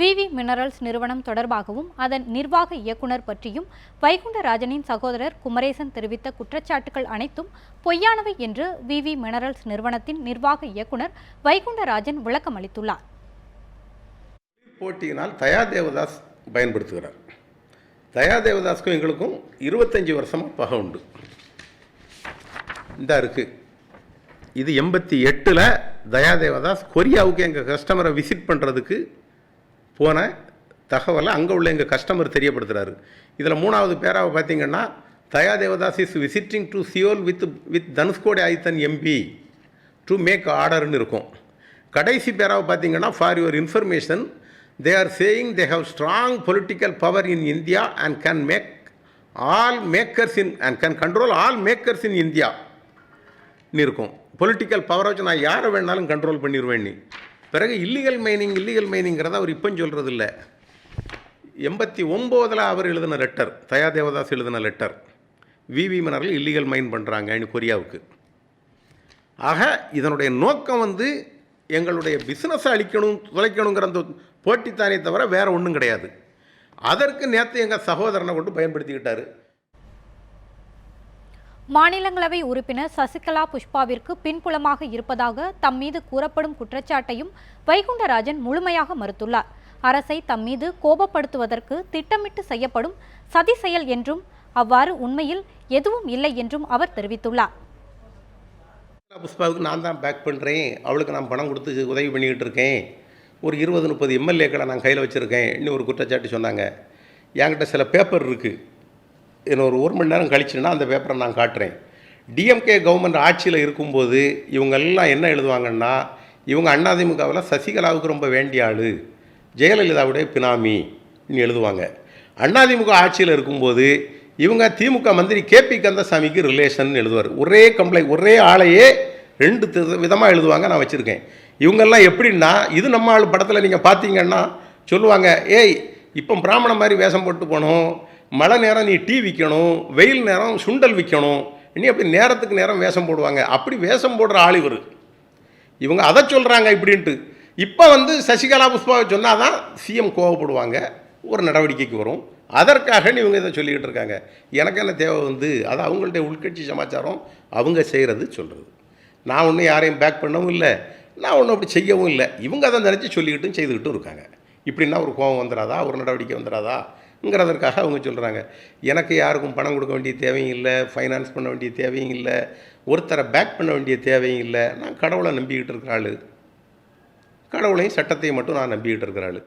விவி minerals நிறுவனம் தொடர்பாகவும் அதன் நிர்வாக இயக்குனர் பற்றியும் வைகுண்டராஜனின் சகோதரர் குமரேசன் தெரிவித்த குற்றச்சாட்டுகள் அனைத்தும் பொய்யானவை என்று விவி மினரல்ஸ் நிறுவனத்தின் நிர்வாக இயக்குனர் வைகுண்டராஜன் விளக்கம் அளித்துள்ளார். போட்டியினால் தயா தேவதாஸ் பயன்படுத்துகிறார். தயா தேவதாஸ்க்கும் எங்களுக்கும் இருபத்தஞ்சி வருஷமாக பகை உண்டு. இந்த இருக்கு. இது எண்பத்தி எட்டில் தயா தேவதாஸ் கொரியாவுக்கு எங்கள் கஸ்டமரை விசிட் பண்ணுறதுக்கு போன தகவலை அங்கே உள்ள எங்கள் கஸ்டமர் தெரியப்படுத்துகிறாரு இதில் மூணாவது பேராவை பார்த்தீங்கன்னா Daya Devadas is visiting to Seoul with with Dhanushkodi Adithan MP to make ஆர்டர்னு இருக்கும். கடைசி பேராவை பார்த்தீங்கன்னா for your information they are saying they have strong political power in India and can make all makers in and can control all makers in India இருக்கும். Political பவரை வச்சு நான் யாரை வேணாலும் கண்ட்ரோல் பண்ணிடுவேன் நீ. பிறகு இல்லீகல் மைனிங் இல்லீகல் மைனிங்கிறத அவர் இப்போ சொல்கிறது இல்லை எண்பத்தி ஒம்போதில் அவர் எழுதின லெட்டர் தயா தேவதாஸ் எழுதின letter VV mineral illegal mine பண்ணுறாங்க கொரியாவுக்கு. ஆக இதனுடைய நோக்கம் வந்து எங்களுடைய பிஸ்னஸை அழிக்கணும் துளைக்கணுங்கிற அந்த போட்டித்தானே தவிர வேறு ஒன்றும் கிடையாது. அதற்கு நேற்று எங்கள் சகோதரனை கொண்டு பயன்படுத்திக்கிட்டார். மாநிலங்களவை உறுப்பினர் சசிகலா புஷ்பாவிற்கு பின்புலமாக இருப்பதாக தம் மீது கூறப்படும் குற்றச்சாட்டையும் வைகுண்டராஜன் முழுமையாக மறுத்துள்ளார். அரசை தம் மீது கோபப்படுத்துவதற்கு திட்டமிட்டு செய்யப்படும் சதி செயல் என்றும் அவ்வாறு உண்மையில் எதுவும் இல்லை என்றும் அவர் தெரிவித்துள்ளார். புஷ்பாவுக்கு நான் தான் பேக் பண்ணுறேன் அவளுக்கு நான் பணம் கொடுத்து உதவி பண்ணிக்கிட்டு இருக்கேன். ஒரு இருபது முப்பது எம்எல்ஏக்களை நான் கையில் வச்சுருக்கேன். இன்னும் ஒரு குற்றச்சாட்டு சொன்னாங்க. என்கிட்ட சில பேப்பர் இருக்குது என்ன ஒரு ஒரு மணி நேரம் கழிச்சுன்னா அந்த பேப்பரை நான் காட்டுறேன். டிஎம்கே கவர்மெண்ட் ஆட்சியில் இருக்கும்போது இவங்க எல்லாம் என்ன எழுதுவாங்கன்னா இவங்க அண்ணாதிமுகவில் சசிகலாவுக்கு ரொம்ப வேண்டிய ஆள் ஜெயலலிதாவுடைய பினாமி எழுதுவாங்க. அண்ணாதிமுக ஆட்சியில் இருக்கும்போது இவங்க திமுக மந்திரி கேபி கந்தசாமிக்கு ரிலேஷன் எழுதுவார். ஒரே கம்ப்ளைண்ட் ஒரே ஆளையே ரெண்டு விதமாக எழுதுவாங்க நான் வச்சுருக்கேன். இவங்கெல்லாம் எப்படின்னா இது நம்ம ஆள் படத்தில் நீங்கள் பார்த்தீங்கன்னா சொல்லுவாங்க ஏய் இப்போ பிராமணம் மாதிரி வேஷம் போட்டு போகணும் மழை நேரம் நீ டீ விற்கணும் வெயில் நேரம் சுண்டல் விற்கணும் இனி அப்படி நேரத்துக்கு நேரம் வேஷம் போடுவாங்க. அப்படி வேஷம் போடுற ஆள் இவர். இவங்க அதை சொல்கிறாங்க இப்படின்ட்டு. இப்போ வந்து சசிகலா புஷ்பாவை சொன்னால் தான் சிஎம் கோவப்படுவாங்க ஒரு நடவடிக்கைக்கு வரும். அதற்காக இவங்க இதை சொல்லிக்கிட்டு இருக்காங்க. எனக்கு என்ன தேவை வந்து அது அவங்கள்ட்ட உள்கட்சி சமாச்சாரம் அவங்க செய்கிறது சொல்கிறது நான் ஒன்றும் யாரையும் பேக் பண்ணவும் இல்லை நான் ஒன்றும் அப்படி செய்யவும் இல்லை. இவங்க அதை நினச்சி சொல்லிக்கிட்டும் செய்துக்கிட்டும் இருக்காங்க. இப்படின்னா ஒரு கோவம் வந்துடாதா ஒரு நடவடிக்கை வந்துடாதா ங்கிறதற்காக அவங்க சொல்கிறாங்க எனக்கு யாருக்கும் பணம் கொடுக்க வேண்டிய தேவையும் இல்லை ஃபைனான்ஸ் பண்ண வேண்டிய தேவையும் இல்லை ஒருத்தரை பேக் பண்ண வேண்டிய தேவையும் இல்லை. நான் கடவுளை நம்பிக்கிட்டு இருக்கிற ஆள். கடவுளையும் சட்டத்தையும் மட்டும் நான் நம்பிக்கிட்டு இருக்கிற ஆள்.